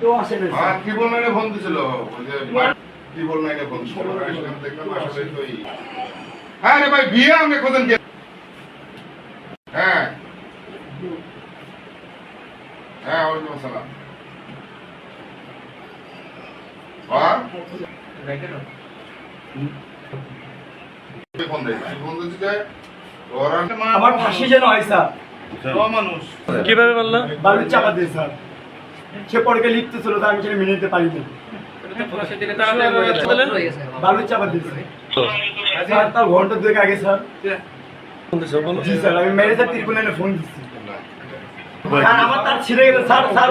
কেউ আসে না হ্যাঁ ট্রিপল নাইনে ফোন দিছিল। ওই যে ট্রিপল নাইনে ফোন দিছিল। সেখান দেখলাম আসলে তো এই হ্যাঁ রে ভাই বিয়ে আমি খোঁজেন কে? হ্যাঁ। হ্যাঁ ওয়ালাইকুম আসসালাম। আর ফোন দেয় ফোন দিচ্ছে যে আমার ফাঁসি যেন হয় স্যার। মানুষ। কীভাবে বলল? বালুর চাপা দিয়ে স্যার। সে লিখতে লিখতেছিল তা আমি মেনে নিতে পারিনি। বালুর চাপা দিয়েছে। আচ্ছা, তার ঘণ্টা দুয়েক আগে স্যার। আমার তার ছিঁড়ে গেল স্যার স্যার